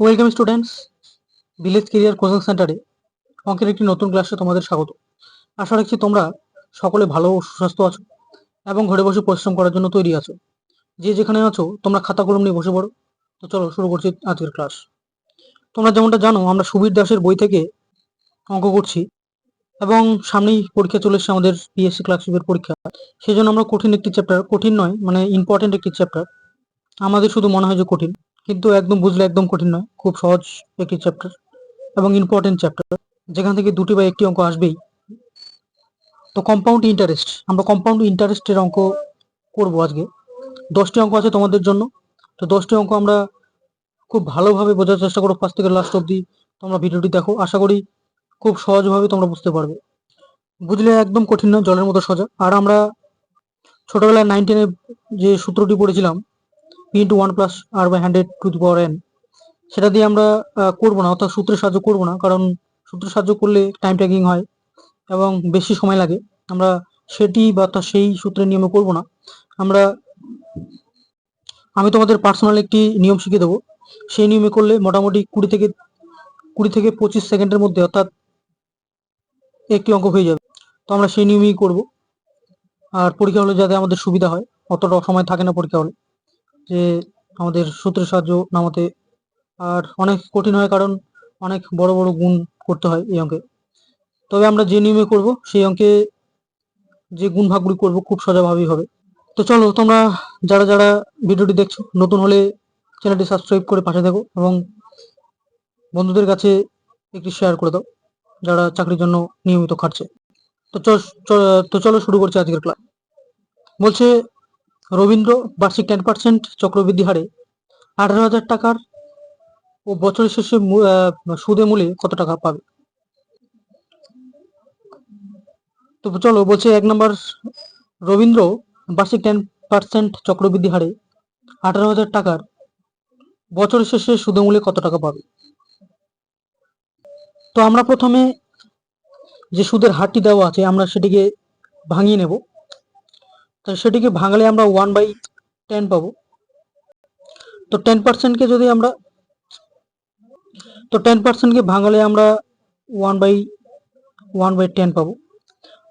Welcome students village career coaching সেন্টারে অঙ্কের একটি নতুন ক্লাসে তোমাদের স্বাগত। আশা রাখছি তোমরা সকলে ভালো ও সুস্বাস্থ্য আছো এবং ঘরে বসে পরিশ্রম করার জন্য তৈরি আছো। যে যেখানে আছো, তোমরা খাতা কলম নিয়ে বসে পড়ো। তো চলো শুরু করছি আজকের ক্লাস তোমরা যেমনটা জানো, আমরা সুবীর দাসের বই থেকে অঙ্ক করছি এবং সামনেই পরীক্ষা চলে এসেছে আমাদের পিএসসি ক্লার্কশিপের পরীক্ষা। সেই জন্য আমরা কঠিন একটি চ্যাপ্টার কঠিন নয় মানে ইম্পর্টেন্ট একটি চ্যাপ্টার আমাদের শুধু মনে হয় যে কঠিন। কিন্তু একদম বুঝলে একদম কঠিন নয়, খুব সহজ একটি চ্যাপ্টার এবং ইম্পর্টেন্ট চ্যাপ্টার যেখান থেকে দুটি বা একটি অঙ্ক আসবেই। তো কম্পাউন্ড ইন্টারেস্ট আমরা কম্পাউন্ড ইন্টারেস্টের অঙ্ক করব আজকে। দশটি অঙ্ক আছে তোমাদের জন্য। তো দশটি অঙ্ক আমরা খুব ভালোভাবে বোঝার চেষ্টা করো ফার্স্ট থেকে লাস্ট অবধি। তোমরা ভিডিওটি দেখো, আশা করি খুব সহজভাবে তোমরা বুঝতে পারবে। বুঝলে একদম কঠিন নয়, জলের মতো সোজা। আর আমরা ছোটবেলায় নাইন টেনে যে সূত্রটি পড়েছিলাম into one plus r by hundred to the power n সেটা দিয়ে আমরা করব না, অর্থাৎ সূত্রের সাহায্য করব না, কারণ সূত্রের সাহায্য করলে টাইম ট্যাকিং হয় এবং বেশি সময় লাগে। আমরা সেটি বা তা সেই সূত্রের নিয়মে করব না। আমরা, আমি তোমাদের পার্সোনাল একটি নিয়ম শিখিয়ে দেবো। সেই নিয়মে করলে মোটামুটি কুড়ি থেকে কুড়ি থেকে পঁচিশ সেকেন্ডের মধ্যে অর্থাৎ একটি অঙ্ক হয়ে যাবে। তো আমরা সেই নিয়মেই করব। আর পরীক্ষা হলে যাতে আমাদের সুবিধা হয় অতটা সময় থাকে না পরীক্ষা হলে। যে আমাদের সূত্রের সাহায্য নামাতে আর অনেক কঠিন হয়, কারণ অনেক বড় বড় গুণ করতে হয় এই অঙ্কে। তবে আমরা যে নিয়মে করব, সেই অঙ্কে যে গুণ ভাগগুলি করব, খুব সোজাভাবেই হবে। তো চলো, তোমরা যারা যারা ভিডিওটি দেখছ, নতুন হলে চ্যানেলটি সাবস্ক্রাইব করে পাশে থাকো এবং বন্ধুদের কাছে একটি শেয়ার করে দাও, যারা চাকরির জন্য নিয়মিত খাটছে। তো তো চলো শুরু করছি আজকের ক্লাস। বলছে রবীন্দ্র বার্ষিক টেন পার্সেন্ট চক্রবৃদ্ধি হারে আঠারো হাজার টাকার ও বছরের শেষে সুদে মূলে কত টাকা পাবে? তো চলো বলছে এক নম্বর রবীন্দ্র বার্ষিক টেন পার্সেন্ট চক্রবৃদ্ধি হারে আঠারো হাজার টাকার বছরের শেষে সুদে মূলে কত টাকা পাবে? তো আমরা প্রথমে যে সুদের হারটি দেওয়া আছে আমরা সেটিকে ভাঙিয়ে নেব। তো সেটিকে ভাঙলে আমরা ওয়ান বাই টেন পাবো। তো টেন পার্সেন্টকে যদি আমরা, তো টেন পার্সেন্টকে ভাঙালে আমরা one by one by ten পাবো।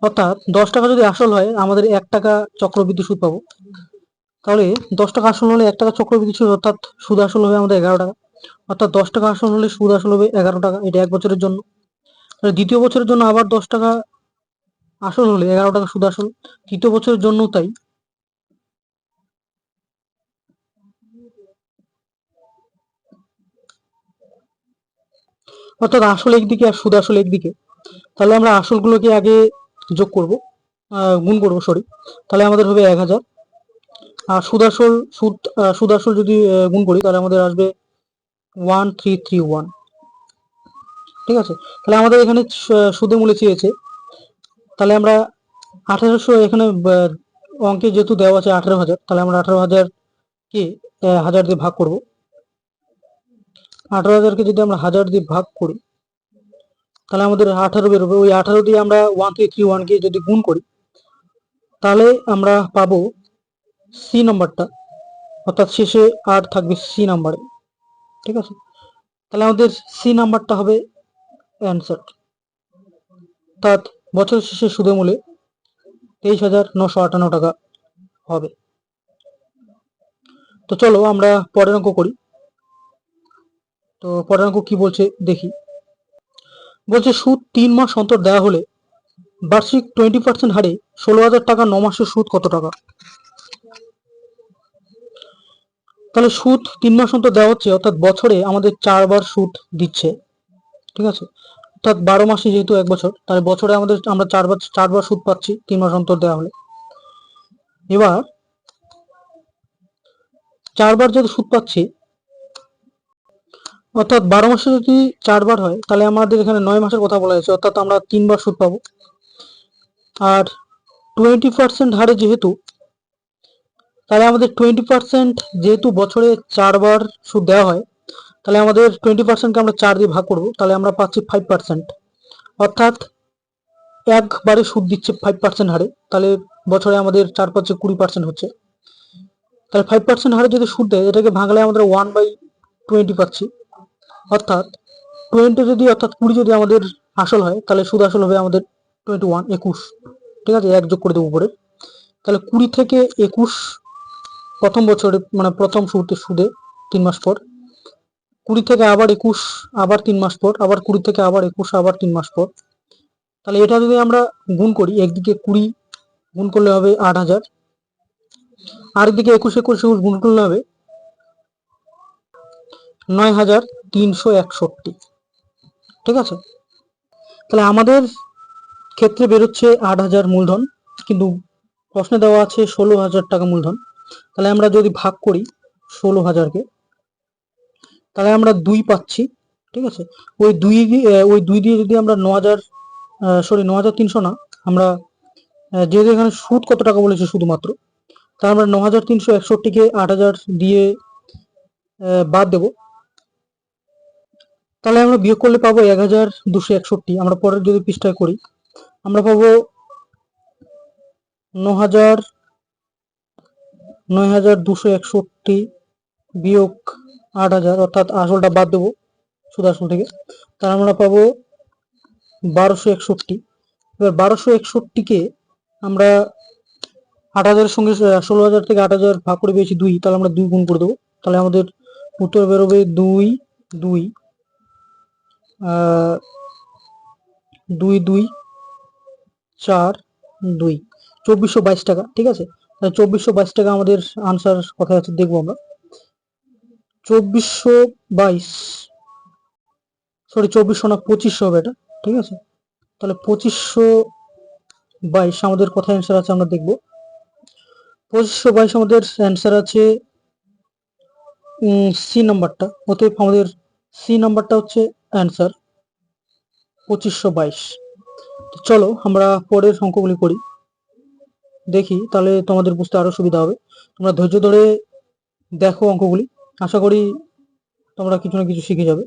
অর্থাৎ দশ টাকা যদি আসল হয়, আমাদের এক টাকা চক্রবৃদ্ধি সুদ পাবো। তাহলে দশ টাকা আসল হলে এক টাকা চক্রবৃদ্ধি সুদ, অর্থাৎ সুদ আসল হবে আমাদের এগারো টাকা। অর্থাৎ দশ টাকা আসল হলে সুদ আসল হবে এগারো টাকা, এটা এক বছরের জন্য। দ্বিতীয় বছরের জন্য আবার দশ টাকা আসল হলে এগারো টাকা সুদ আসল। তৃতীয় বছরের জন্য তাই। অর্থাৎ আসল একদিকে আর সুদ আসল একদিকে। তাহলে আমরা আসলগুলোকে আগে যোগ করব গুণ করব সরি তাহলে আমাদের হবে এক হাজার। আর সুদ আসল সুদ সুদ আসল যদি গুণ করি, তাহলে আমাদের আসবে ওয়ান থ্রি থ্রি ওয়ান ঠিক আছে? তাহলে আমাদের এখানে সুদে মূলে চেয়েছে তাহলে আমরা আঠারোশো এখানে অঙ্কে যেহেতু দেওয়া আছে আঠারো হাজার তাহলে আমরা আঠারো হাজারকে আহ, হাজার দিয়ে ভাগ করব। আঠারো হাজারকে যদি আমরা হাজার দিয়ে ভাগ করি তাহলে আমাদের আঠারো বেরোবে। ওই আঠারো দিয়ে আমরা ওয়ান থ্রি থ্রি ওয়ানকে যদি গুণ করি তাহলে আমরা পাবো সি নাম্বারটা অর্থাৎ শেষে আর থাকবে সি নাম্বারে ঠিক আছে? তাহলে আমাদের সি নাম্বারটা হবে অ্যান্সার অর্থাৎ বছর শেষে সুদে মূলে তেইশ হাজার নশো আটান্ন টাকা হবে। তো চলো আমরা পরের অঙ্ক করি। তো পরের অঙ্ক কি বলছে দেখি। বলছে সুদ তিন মাস অন্তর দেওয়া হলে বার্ষিক টোয়েন্টি পার্সেন্ট হারে ষোলো হাজার টাকা ন মাসের সুদ কত টাকা? তাহলে সুদ তিন মাস অন্তর দেওয়া হচ্ছে, অর্থাৎ বছরে আমাদের চারবার সুদ দিচ্ছে। ঠিক আছে? অর্থাৎ বারো মাসে যেহেতু এক বছর, তাহলে বছরে আমাদের আমরা চারবার চারবার সুদ পাচ্ছি তিন মাস অন্তর দেওয়া হলে। এবার চারবার যদি সুদ পাচ্ছি, অর্থাৎ বারো মাসে যদি চারবার হয়, তাহলে আমাদের এখানে নয় মাসের কথা বলা হয়েছে, অর্থাৎ আমরা তিনবার সুদ পাবো। আর টোয়েন্টি পার্সেন্ট হারে যেহেতু, তাহলে আমাদের টোয়েন্টি পার্সেন্ট যেহেতু বছরে চারবার সুদ দেওয়া হয় তাহলে আমাদের টোয়েন্টি পার্সেন্টকে আমরা চার দিয়ে ভাগ করব, তাহলে আমরা পাচ্ছি ফাইভ পার্সেন্ট অর্থাৎ একবারে সুদ দিচ্ছে ফাইভ পার্সেন্ট হারে, তাহলে বছরে আমাদের চার পাঁচে কুড়ি পার্সেন্ট হচ্ছে। তাহলে ফাইভ পার্সেন্ট হারে যদি সুদ দেয়, এটাকে ভাঙলে আমাদের ওয়ান বাই টোয়েন্টি পাচ্ছি। অর্থাৎ টোয়েন্টি যদি, অর্থাৎ কুড়ি যদি আমাদের আসল হয়, তাহলে সুদ আসল হবে আমাদের টোয়েন্টি ওয়ান একুশ। ঠিক আছে? যোগ করে দেবো উপরে। তাহলে কুড়ি থেকে একুশ প্রথম বছরে মানে প্রথম সুদে সুদে তিন মাস পর। কুড়ি থেকে আবার একুশ, আবার তিন মাস পর, আবার কুড়ি থেকে আবার একুশ, আবার তিন মাস পর। তাহলে এটা যদি আমরা গুণ করি, একদিকে কুড়ি গুণ করলে হবে আট হাজার, আরেকদিকে একুশ একুশ একুশ গুণ করলে হবে নয় হাজার তিনশো একষট্টি। ঠিক আছে? তাহলে আমাদের ক্ষেত্রে বেরোচ্ছে আট হাজার মূলধন, কিন্তু প্রশ্নে দেওয়া আছে ষোলো হাজার টাকা মূলধন। তাহলে আমরা যদি ভাগ করি ষোলো হাজারকে তাহলে আমরা দুই পাচ্ছি, ঠিক আছে? ওই দুই ওই দুই দিয়ে যদি আমরা ন হাজার সরি ন হাজার তিনশো না, আমরা যেহেতু এখানে সুদ কত টাকা বলেছে শুধুমাত্র, তাহলে আমরা ন হাজার তিনশো একষট্টিকে আট হাজার দিয়ে বাদ দেব। তাহলে আমরা বিয়োগ করলে পাবো এক হাজার দুশো একষট্টি, আমরা পরের যদি পৃষ্ঠায় করি, আমরা পাবো ন হাজার, নয় হাজার দুশো একষট্টি বিয়োগ আট হাজার, অর্থাৎ আসলটা বাদ দেবো সুদ আসল থেকে। তাহলে আমরা পাবো বারোশো একষট্টি। এবার বারোশো একষট্টিকে আমরা আট হাজারের সঙ্গে ষোলো হাজার থেকে আট হাজার ভাগ করে পেয়েছি দুই, তাহলে আমরা দুই গুণ করে দেবো। তাহলে আমাদের উত্তর বেরোবে দুই দুই দুই দুই, চার, দুই। চব্বিশশো বাইশ টাকা, ঠিক আছে? চব্বিশশো বাইশ টাকা আমাদের আনসার কথা আছে দেখব আমরা। চব্বিশশো বাইশ। সরি চব্বিশশো না পঁচিশশো হবে এটা, ঠিক আছে? তাহলে পঁচিশশো বাইশ আমাদের কোথায় অ্যান্সার আছে, আমরা দেখব। পঁচিশশো বাইশ আমাদের অ্যান্সার আছে সি নাম্বারটা অতএব আমাদের সি নাম্বারটা হচ্ছে অ্যান্সার পঁচিশশো বাইশ। চলো, আমরা পরের অঙ্কগুলি করি। দেখি, তাহলে তোমাদের বুঝতে আরও সুবিধা হবে। তোমরা ধৈর্য ধরে দেখো অঙ্কগুলি। আশা করি তোমরা কিছু না কিছু শিখে যাবে।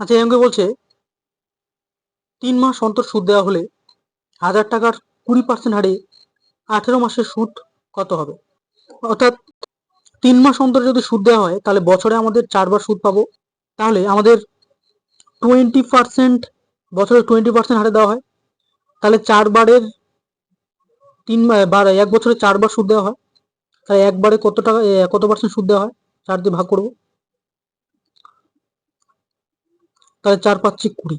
আচ্ছা অঙ্কে বলছে, তিন মাস অন্তর সুদ দেওয়া হলে হাজার টাকার কুড়ি পার্সেন্ট হারে আঠেরো মাসের সুদ কত হবে? অর্থাৎ তিন মাস অন্তর যদি সুদ দেওয়া হয়, তাহলে বছরে আমাদের চারবার সুদ পাবো। তাহলে আমাদের টোয়েন্টি পার্সেন্ট, বছরে টোয়েন্টি পার্সেন্ট হারে দেওয়া হয়। তাহলে চারবারের তিন বার এক বছরে চারবার সুদ দেওয়া হয়। তাই একবারে কত টাকা কত পার্সেন্ট সুদ দেওয়া হয়? চার দিয়ে ভাগ করব। তাহলে চার পাচ্ছি কুড়ি,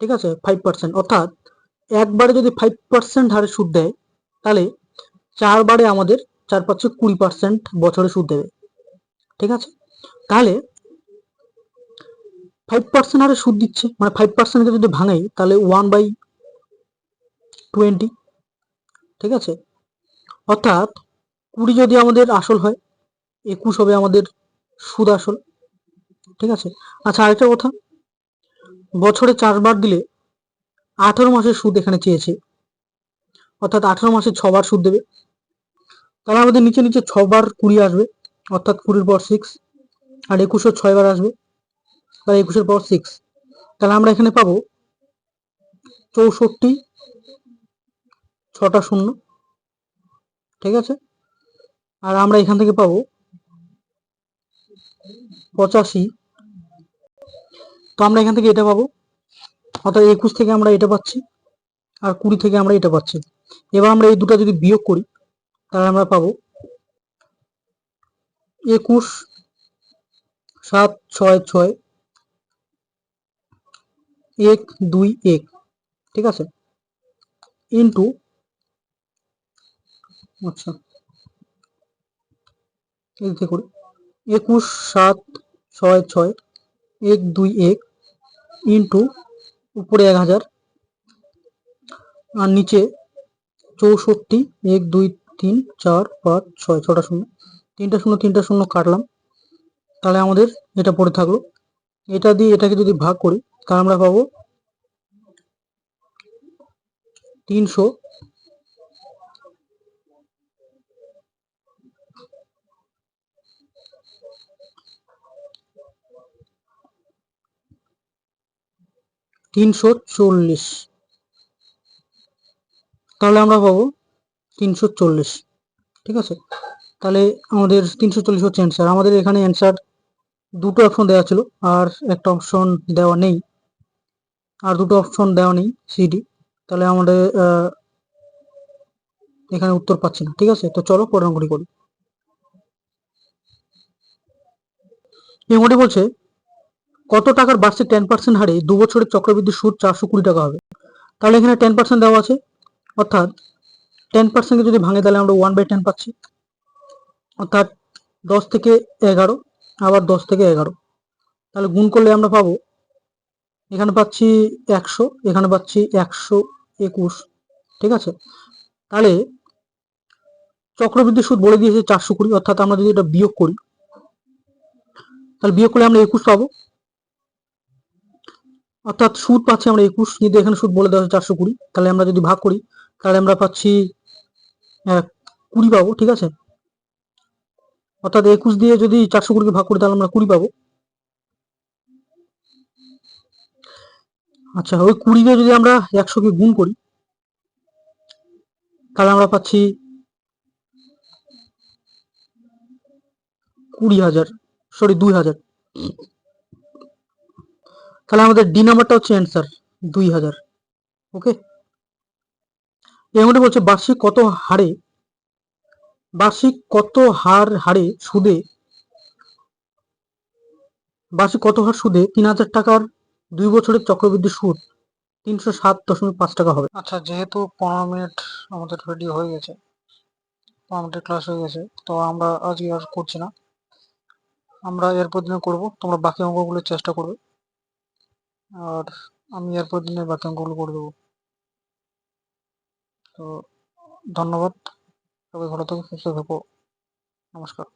ঠিক আছে? ফাইভ পার্সেন্ট অর্থাৎ একবারে যদি ফাইভ পার্সেন্ট হারে সুদ দেয়, তাহলে চারবারে আমাদের চার পাচ্ছে কুড়ি পার্সেন্ট বছরে সুদ দেবে, ঠিক আছে? তাহলে ফাইভ পার্সেন্ট হারে সুদ দিচ্ছে মানে ফাইভ পার্সেন্টকে যদি ভাঙাই, তাহলে ওয়ান বাই টোয়েন্টি ঠিক আছে? অর্থাৎ কুড়ি যদি আমাদের আসল হয়, একুশ হবে আমাদের সুদ আসল, ঠিক আছে? আচ্ছা আরেকটা কথা বছরে চারবার দিলে আঠারো মাসের সুদ এখানে চেয়েছে। অর্থাৎ আঠারো মাসে ছবার সুদ দেবে। তাহলে আমাদের নিচে নিচে ছবার কুড়ি আসবে, অর্থাৎ কুড়ির পর সিক্স আর একুশও ছয়বার আসবে তাহলে একুশের পর সিক্স তাহলে আমরা এখানে পাবো চৌষট্টি, ছটা শূন্য, ঠিক আছে? আর আমরা এখান থেকে পাবো পঁচাশি তো আমরা এখান থেকে এটা পাবো। অর্থাৎ একুশ থেকে আমরা এটা পাচ্ছি আর কুড়ি থেকে আমরা এটা পাচ্ছি। এবার আমরা এই দুটো যদি বিয়োগ করি, তাহলে আমরা পাবো একুশ, সাত, ছয় ছয়, এক, দুই, এক, ঠিক আছে? ইন্টু আচ্ছা করি। একুশ, সাত, ছয় ছয় এক, দুই, এক ইন্টু উপরে এক হাজার আর নিচে চৌষট্টি, এক, দুই, তিন, চার, পাঁচ, ছয়, ছটা শূন্য। তিনটা শূন্য তিনটা শূন্য কাটলাম। তাহলে আমাদের এটা পড়ে থাকল। এটা দিয়ে এটাকে যদি ভাগ করি, তাহলে আমরা পাবো তিনশো তিনশো চল্লিশ। তাহলে আমরা পাবো তিনশো চল্লিশ। ঠিক আছে? তাহলে আমাদের তিনশো চল্লিশ হচ্ছে অ্যান্সার আমাদের এখানে অ্যান্সার দুটো অপশন দেওয়া ছিল, আর একটা অপশন দেওয়া নেই। আর দুটো অপশন দেওয়া নেই সিডি তাহলে আমাদের এখানে উত্তর পাচ্ছি না। ঠিক আছে? তো চলো পরের অঙ্কটি করি। এই বলছে কত টাকার বার্ষিক টেন পার্সেন্ট হারে দু বছরের চক্রবৃদ্ধি সুদ চারশো কুড়ি টাকা হবে? তাহলে এখানে টেন পার্সেন্ট দেওয়া আছে। অর্থাৎ টেন পার্সেন্টকে যদি ভাঙে তাহলে আমরা ওয়ান বাই টেন পাচ্ছি। অর্থাৎ দশ থেকে এগারো, আবার দশ থেকে এগারো। তাহলে গুণ করলে আমরা পাবো, এখানে পাচ্ছি একশো, এখানে পাচ্ছি একশো একুশ, ঠিক আছে? তাহলে চক্রবৃদ্ধি সুদ বলে দিয়েছে চারশো কুড়ি, অর্থাৎ আমরা যদি এটা বিয়োগ করি, তাহলে বিয়োগ করলে আমরা একুশ পাবো। অর্থাৎ সুদ পাচ্ছি আমরা একুশ যদি এখানে সুদ বলে দেওয়া হচ্ছে চারশো কুড়ি। তাহলে আমরা যদি ভাগ করি, তাহলে আমরা পাচ্ছি কুড়ি পাবো, ঠিক আছে? অর্থাৎ একুশ দিয়ে যদি চারশো কুড়িকে ভাগ করি, তাহলে আমরা কুড়ি পাবো। আচ্ছা ওই কুড়ি দিয়ে যদি আমরা একশোকে গুণ করি, তাহলে আমরা পাচ্ছি কুড়ি হাজার সরি দুই হাজার। তাহলে আমাদের ডি নাম্বারটা হচ্ছে অ্যান্সার দুই হাজার ওকে এমনটি বলছে বার্ষিক কত হারে, বার্ষিক কত হার হারে সুদে, বার্ষিক কত হার সুদে তিন হাজার টাকার দুই বছরের চক্রবৃদ্ধি সুদ তিনশো সাত দশমিক পাঁচ টাকা হবে। আচ্ছা যেহেতু পনেরো মিনিট আমাদের রেডি হয়ে গেছে আমাদের ক্লাস হয়ে গেছে, তো আমরা আজকে আর করছি না। আমরা এরপর দিনে করব, তোমরা বাকি অঙ্কগুলোর চেষ্টা করবে। আর আমি এরপর দিনে বাকি অঙ্কগুলো করে দেবো। তো ধন্যবাদ। সবাই ভালো থাকো, সুস্থ থাকো। নমস্কার।